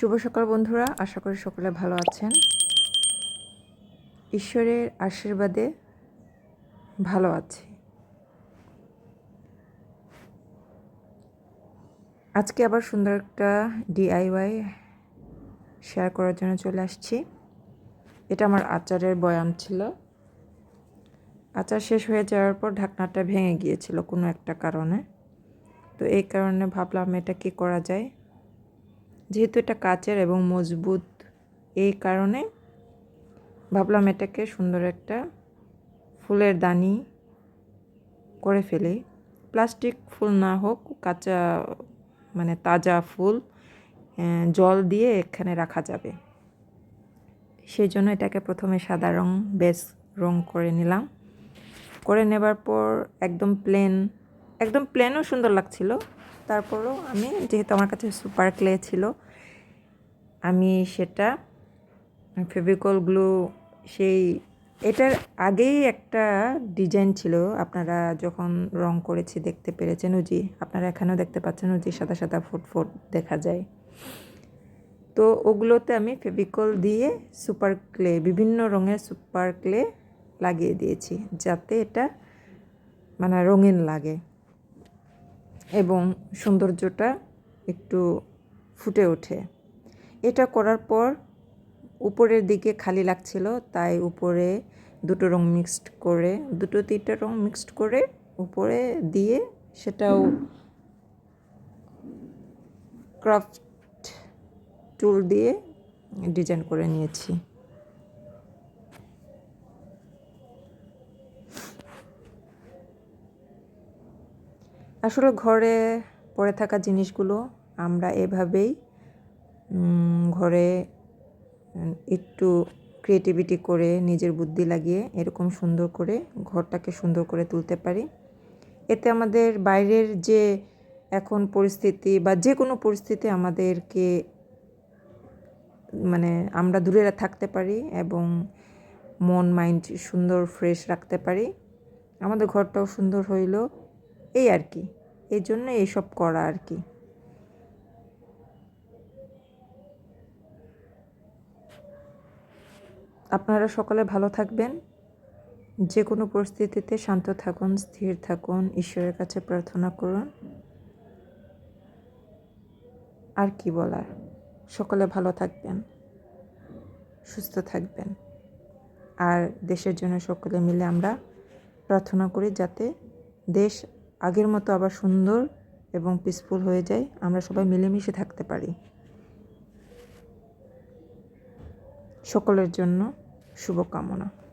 শুভ সকাল বন্ধুরা, আশা করি সকলে ভালো আছেন। ঈশ্বরের আশীর্বাদে ভালো আছি। আজকে আবার সুন্দর একটা ডিআইওয়াই শেয়ার করার জন্য চলে আসছি। এটা আমার আচারের বয়াম ছিল। আচার শেষ হয়ে যাওয়ার পর ঢাকনাটা ভেঙে গিয়েছিল কোনো একটা কারণে। তো এই কারণে ভাবলাম এটা কি করা যায়? যেহেতু এটা কাচের এবং মজবুত, এই কারণে ভাবলাম এটাকে সুন্দর একটা ফুলের দানি করে ফেলি। প্লাস্টিক ফুল না হোক, কাঁচা মানে তাজা ফুল জল দিয়ে এখানে রাখা যাবে। সেই জন্য এটাকে প্রথমে সাদা রং বেস রং করে নিলাম। করে নেবার পর একদম প্লেন একদম প্লেনও সুন্দর লাগছিল। তারপরও আমি, যেহেতু আমার কাছে সুপার ক্লে ছিল, আমি সেটা ফেভিকল গ্লু সেই, এটার আগেই একটা ডিজাইন ছিল। আপনারা যখন রং করেছি দেখতে পেরেছেন উজি আপনারা এখানেও দেখতে পাচ্ছেন উজি সাদা সাদা ফুট ফুট দেখা যায়। তো ওগুলোতে আমি ফেভিকল দিয়ে সুপার ক্লে বিভিন্ন রঙের সুপার ক্লে লাগিয়ে দিয়েছি, যাতে এটা মানে রঙিন লাগে। এবং সৌন্দর্যটা একটু ফুটে ওঠে। এটা করার পর উপরের দিকে খালি লাগছিল, তাই উপরে দুটো রং মিক্সড করে, দুটো তিনটা রং মিক্সড করে উপরে দিয়ে সেটাও ক্রাফট টুল দিয়ে ডিজাইন করে নিয়েছি। আসলে ঘরে পড়ে থাকা জিনিসগুলো আমরা এভাবেই ঘরে একটু ক্রিয়েটিভিটি করে নিজের বুদ্ধি লাগিয়ে এরকম সুন্দর করে ঘরটাকে সুন্দর করে তুলতে পারি। এতে আমাদের বাইরের যে এখন পরিস্থিতি বা যে কোনো পরিস্থিতি আমাদেরকে মানে আমরা দূরে থাকতে পারি এবং মন মাইন্ড সুন্দর ফ্রেশ রাখতে পারি। আমাদের ঘরটাও সুন্দর হইল, এই আর কি। এই জন্য এইসব করা আর কি। আপনারা সকলে ভালো থাকবেন। যে কোনো পরিস্থিতিতে শান্ত থাকুন, স্থির থাকুন, ঈশ্বরের কাছে প্রার্থনা করুন। আর কি বলার? সকলে ভালো থাকবেন, সুস্থ থাকবেন। আর দেশের জন্য সকলে মিলে আমরা প্রার্থনা করি যাতে দেশ আগের মতো আবার সুন্দর এবং পিসফুল হয়ে যায় আমরা সবাই মিলেমিশে থাকতে পারি। সকলের জন্য শুভকামনা।